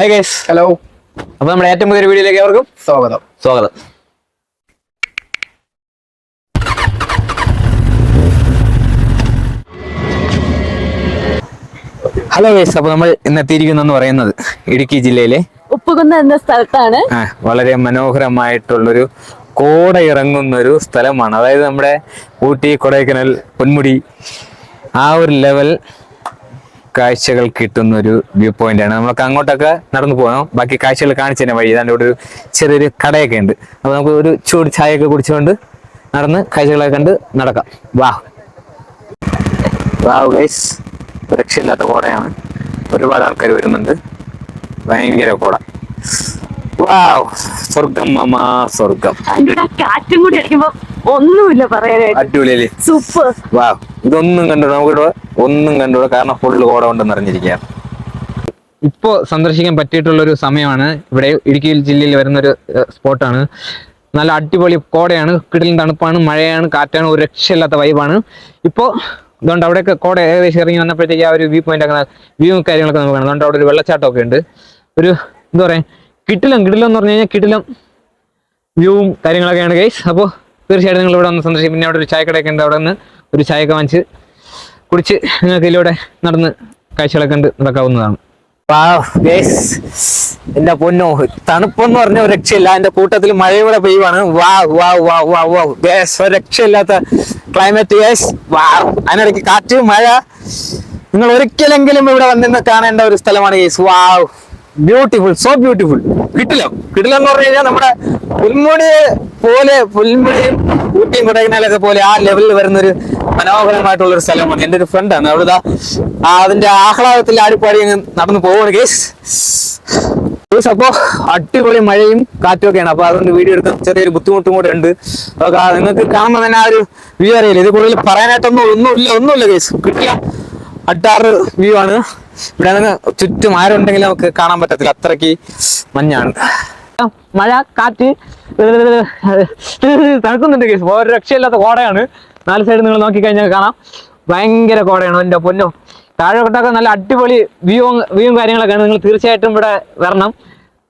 Hi guys hello അപ്പൊ നമ്മുടെ ഏറ്റവും പുതിയ വീഡിയോയിലേക്ക് അവർക്കും സ്വാഗതം. സ്വാഗതം. ഹലോ ഗൈസ് അപ്പൊ നമ്മൾ ഇന്ന് എത്തിയിരിക്കുന്നെന്ന് പറയുന്നത് ഇടുക്കി ജില്ലയിലെ ഉപ്പുകുന്ന് എന്ന സ്ഥലത്താണ്. ആ, വളരെ മനോഹരമായിട്ടുള്ളൊരു കോട ഇറങ്ങുന്ന ഒരു സ്ഥലമാണ്. അതായത് നമ്മുടെ ഊട്ടി കൊടൈക്കനാൽ പൊന്മുടി ആ ഒരു ലെവൽ കാഴ്ചകൾ കിട്ടുന്ന ഒരു വ്യൂ പോയിന്റ് ആണ്. നമുക്ക് അങ്ങോട്ടൊക്കെ നടന്നു പോകണം. ബാക്കി കാഴ്ചകൾ കാണിച്ചു തന്നെ വഴി. ഇതാണ്ട് ഇവിടെ ഒരു ചെറിയൊരു കടയൊക്കെ ഉണ്ട്. അപ്പൊ നമുക്ക് ഒരു ചൂട് ചായയൊക്കെ കുടിച്ചുകൊണ്ട് നടന്ന് കാഴ്ചകളൊക്കെ കണ്ട് നടക്കാം. വാ. വാവ് ഗൈസ് രക്ഷയില്ലാത്ത കോടയാണ്. ഒരുപാട് ആൾക്കാർ വരുന്നുണ്ട്. ഭയങ്കര കോട. വാ സ്വർഗം അമ്മ സ്വർഗം കാറ്റും കൂടി അടിക്കുമ്പോ ഒന്നുമില്ല പറയാനായിട്ട്. സൂപ്പർ. വാ ഇതൊന്നും കണ്ടുകൂടാ? നമുക്കിവിടെ ഒന്നും കണ്ടുകൂടാ. കാരണം ഫുള്ള് കോട ഉണ്ടെന്ന് അറിഞ്ഞിരിക്കുകയാണ്. ഇപ്പോൾ സന്ദർശിക്കാൻ പറ്റിയിട്ടുള്ള ഒരു സമയമാണ്. ഇവിടെ ഇടുക്കി ജില്ലയിൽ വരുന്ന ഒരു സ്പോട്ടാണ്. നല്ല അടിപൊളി കോടയാണ്. കിടലും തണുപ്പാണ് മഴയാണ് കാറ്റാണ് ഒരു രക്ഷയില്ലാത്ത വൈബാണ് ഇപ്പോൾ അതുകൊണ്ട് അവിടെയൊക്കെ കോട ഏകദേശം ഇറങ്ങി വന്നപ്പോഴത്തേക്ക് ആ ഒരു വ്യൂ പോയിന്റ് ഒക്കെ വ്യൂ കാര്യങ്ങളൊക്കെ നമുക്ക് കാണാം. അതുകൊണ്ട് അവിടെ ഒരു വെള്ളച്ചാട്ടമൊക്കെ ഉണ്ട്. ഒരു എന്താ പറയുക കിട്ടിലും കിടിലം എന്ന് പറഞ്ഞു കഴിഞ്ഞാൽ കിടിലം വ്യൂവും കാര്യങ്ങളൊക്കെയാണ് ഗൈസ് അപ്പോൾ തീർച്ചയായിട്ടും നിങ്ങൾ ഇവിടെ ഒന്ന് സന്ദർശിക്കും. പിന്നെ അവിടെ ഒരു ചായക്കടയൊക്കെ ഉണ്ട്. അവിടെ നിന്ന് ഒരു ചായയൊക്കെ വാങ്ങിച്ച് കുടിച്ച് നിങ്ങൾക്ക് ഇതിലൂടെ നടന്ന് കാഴ്ചകളൊക്കെ കണ്ട് നടക്കാവുന്നതാണ്. എന്റെ പൊന്നോ തണുപ്പെന്ന് പറഞ്ഞ ഒരു രക്ഷയില്ല. എന്റെ കൂട്ടത്തിൽ മഴയൂടെ പെയ്യുവാണ്. വാ വാ വാ വാ വാ ഗേസ് രക്ഷയില്ലാത്ത ക്ലൈമറ്റ് ഗേസ് വാ അതിനിടയ്ക്ക് കാറ്റ് മഴ. നിങ്ങൾ ഒരിക്കലെങ്കിലും ഇവിടെ വന്നിരുന്ന് കാണേണ്ട ഒരു സ്ഥലമാണ് ഗേസ് വാ ബ്യൂട്ടിഫുൾ സോ ബ്യൂട്ടിഫുൾ കിട്ടില്ല. കിട്ടില്ല എന്ന് പറഞ്ഞു കഴിഞ്ഞാൽ നമ്മുടെ പുൽമുടി പോലെ പുൽമുടിയും ഊട്ടിയും കൊടൈക്കനാലൊക്കെ പോലെ ആ ലെവലിൽ വരുന്ന ഒരു മനോഹരമായിട്ടുള്ള ഒരു സ്ഥലമാണ്. എന്റെ ഒരു ഫ്രണ്ടാണ് അവിടെ അതിന്റെ ആഹ്ലാദത്തിൽ ആടിപ്പാടി നടന്നു പോവാണ് കേസ് അപ്പോ അടിപൊളി മഴയും കാറ്റും ഒക്കെയാണ് അപ്പൊ അതുകൊണ്ട് വീഡിയോ എടുക്കാൻ ചെറിയൊരു ബുദ്ധിമുട്ടും കൂടെ ഉണ്ട്. അപ്പൊ നിങ്ങൾക്ക് കാണുമ്പോൾ തന്നെ ആ ഒരു വ്യൂ അറിയില്ല? ഇത് കൂടുതൽ പറയാനായിട്ടൊന്നും ഒന്നുമില്ല ഒന്നുമില്ല കേസ് കിട്ടില്ല അട്ടാറ് വ്യൂ ആണ്. ഇവിടെ നിന്ന് ചുറ്റും ആരുണ്ടെങ്കിലും നമുക്ക് കാണാൻ പറ്റത്തില്ല. അത്രയ്ക്ക് മഞ്ഞാണ്. മഴ കാറ്റ് തണുക്കുന്നുണ്ട് കേസ്. ഒരു രക്ഷയില്ലാത്ത കോടയാണ്. നാല് സൈഡ് നിങ്ങൾ നോക്കിക്കഴിഞ്ഞാൽ കാണാം. ഭയങ്കര കോടയാണ് എന്റെ പൊന്നോ. താഴെക്കൊട്ടൊക്കെ നല്ല അടിപൊളി വ്യൂ വ്യൂവും കാര്യങ്ങളൊക്കെയാണ് നിങ്ങൾ തീർച്ചയായിട്ടും ഇവിടെ വരണം.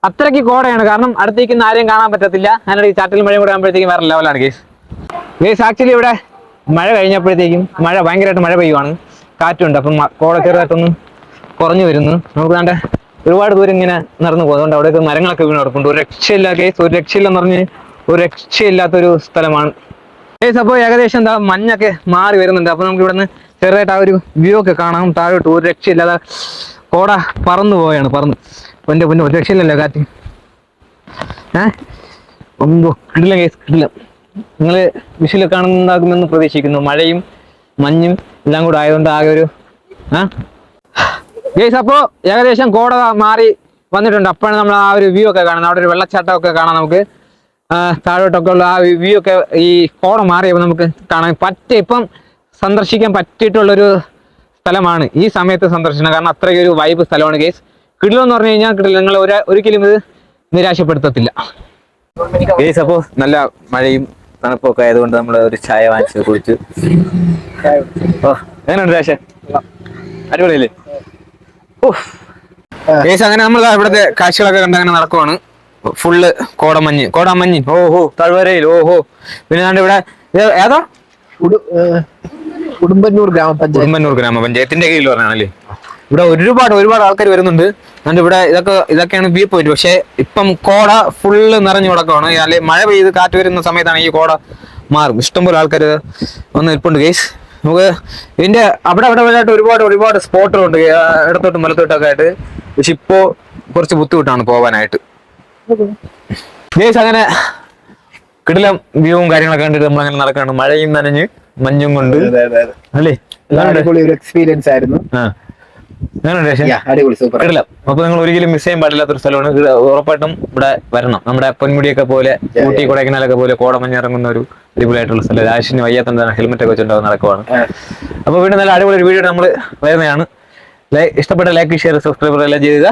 അത്രയ്ക്ക് കോടയാണ്. കാരണം അടുത്തേക്ക് ആരെയും കാണാൻ പറ്റത്തില്ല. അതിനിടയ്ക്ക് ചാറ്റൽ മഴയും കൂടെ ആകുമ്പോഴത്തേക്കും വേറെ ലെവലാണ് കേസ്. കേസ് ആക്ച്വലി ഇവിടെ മഴ കഴിഞ്ഞപ്പോഴത്തേക്കും മഴ ഭയങ്കരമായിട്ട് മഴ പെയ്യുവാണ്. കാറ്റുണ്ട്. അപ്പം കോട ചെറുതായിട്ടൊന്ന് കുറഞ്ഞു വരുന്നു. നമുക്ക് വേണ്ട ഒരുപാട് ദൂരം ഇങ്ങനെ നടന്നു പോകുന്നുണ്ട് അവിടെയൊക്കെ മരങ്ങളൊക്കെ വീണ് കിടപ്പുണ്ട്. ഒരു രക്ഷയില്ല കേസ് ഒരു രക്ഷയില്ലെന്ന് പറഞ്ഞ് ഒരു രക്ഷയില്ലാത്തൊരു സ്ഥലമാണ്. കേസ് അപ്പോൾ ഏകദേശം എന്താ മഞ്ഞൊക്കെ മാറി വരുന്നുണ്ട്. അപ്പോൾ നമുക്ക് ഇവിടുന്ന് ചെറുതായിട്ട് ആ ഒരു വ്യൂ ഒക്കെ കാണാം. താഴോട്ട് ഒരു രക്ഷയില്ലാതെ കോട പറന്നു പോവുകയാണ്. പറന്ന്. എന്റെ പിന്നെ ഒരു രക്ഷയില്ലല്ലോ കാറ്റി. ഏഹ് ഒന്നും കിടില കേസ് കിട്ടില്ല നിങ്ങൾ വിഷയിൽ കാണുന്നതാകുമെന്ന് പ്രതീക്ഷിക്കുന്നു. മഴയും മഞ്ഞും എല്ലാം കൂടെ ആയതുകൊണ്ട് ആകെ ഒരു ആ? ഗേസ് അപ്പോ ഏകദേശം കോട മാറി വന്നിട്ടുണ്ട്. അപ്പോഴാണ് നമ്മൾ ആ ഒരു വ്യൂ ഒക്കെ കാണുന്നത്. അവിടെ ഒരു വെള്ളച്ചാട്ടം ഒക്കെ കാണാം നമുക്ക്. താഴോട്ടൊക്കെ ഉള്ള ആ വ്യൂ ഒക്കെ ഈ കോട മാറിയപ്പോൾ നമുക്ക് കാണാൻ പറ്റ. ഇപ്പം സന്ദർശിക്കാൻ പറ്റിയിട്ടുള്ളൊരു സ്ഥലമാണ് ഈ സമയത്ത് സന്ദർശനം. കാരണം അത്രയ്ക്ക് ഒരു വൈബ് സ്ഥലമാണ് ഗേസ് കിടിലെന്ന് പറഞ്ഞു കഴിഞ്ഞാൽ കിടില. നിങ്ങൾ ഒരു ഒരിക്കലും ഇത് നിരാശപ്പെടുത്തത്തില്ല. ഗേസ് അപ്പോൾ നല്ല മഴയും തണുപ്പൊക്കെ ആയതുകൊണ്ട് നമ്മൾ ഒരു ചായ വാങ്ങിച്ച് കുടിച്ചു. ഓ എങ്ങനെയുണ്ട് രാശ അടിപൊളിയല്ലേ? അങ്ങനെ നമ്മൾ ഇവിടുത്തെ കാഴ്ചകളൊക്കെ കണ്ടങ്ങനെ നടക്കുവാണ്. ഫുള്ള് കോടമഞ്ഞ്. കോടമഞ്ഞ്. ഓഹോ തഴുവരയിൽ. ഓഹോ. പിന്നെ ഇവിടെ ഏതാ? ഉടുമ്പന്നൂർ ഗ്രാമപഞ്ചായത്ത്. ഉടുമ്പന്നൂർ ഗ്രാമപഞ്ചായത്തിന്റെ കീഴിൽ പറഞ്ഞാണല്ലേ? ഇവിടെ ഒരുപാട് ഒരുപാട് ആൾക്കാർ വരുന്നുണ്ട്. എന്നിട്ട് ഇവിടെ ഇതൊക്കെ ഇതൊക്കെയാണ് വ്യൂ പോയിന്റ് പക്ഷെ ഇപ്പം കോട ഫുള്ള് നിറഞ്ഞു കിടക്കുവാണ്. അല്ലെ മഴ പെയ്ത് കാറ്റ് വരുന്ന സമയത്താണ് ഈ കോട മാറും. ഇഷ്ടംപോലെ ആൾക്കാർ വന്ന് നിൽപ്പുണ്ട് ഗേസ് നമുക്ക് ഇതിന്റെ അവിടെ അവിടെ ആയിട്ട് ഒരുപാട് ഒരുപാട് സ്പോട്ടുകളുണ്ട് ഉണ്ട് ഇടത്തോട്ടും മലത്തോട്ടൊക്കെ ആയിട്ട്. പക്ഷെ ഇപ്പോ കുറച്ച് ബുദ്ധിമുട്ടാണ് പോവാനായിട്ട്. അങ്ങനെ കിടിലം വ്യൂവും കാര്യങ്ങളൊക്കെ കണ്ടിട്ട് നമ്മൾ അങ്ങനെ നടക്കാണ്. മഴയും നനഞ്ഞ് മഞ്ഞും കൊണ്ട്. അല്ലേ? എക്സ്പീരിയൻസ് ആയിരുന്നു. അടിപൊളി സൂപ്പർ അപ്പൊ നിങ്ങൾ ഒരിക്കലും മിസ് ചെയ്യാൻ പാടില്ലാത്തൊരു സ്ഥലമാണ്. ഉറപ്പായിട്ടും ഇവിടെ വരണം. നമ്മുടെ പൊന്മുടിയൊക്കെ പോലെ ഊട്ടി കൊടൈക്കനാലൊക്കെ പോലെ കോടമഞ്ഞ് ഇറങ്ങുന്ന ഒരു അടിപൊളിയായിട്ടുള്ള സ്ഥലം. രാശിന് വയ്യാത്ത ഹെൽമെറ്റ് ഒക്കെ വെച്ചിട്ടുണ്ടാവും നടക്കുവാണ്. അപ്പൊ വീണ്ടും നല്ല അടിപൊളി ഒരു വീഡിയോ നമ്മൾ വരുന്നതാണ്. ഇഷ്ടപ്പെട്ട ലൈക്ക് ഷെയർ സബ്സ്ക്രൈബർ എല്ലാം ചെയ്യുക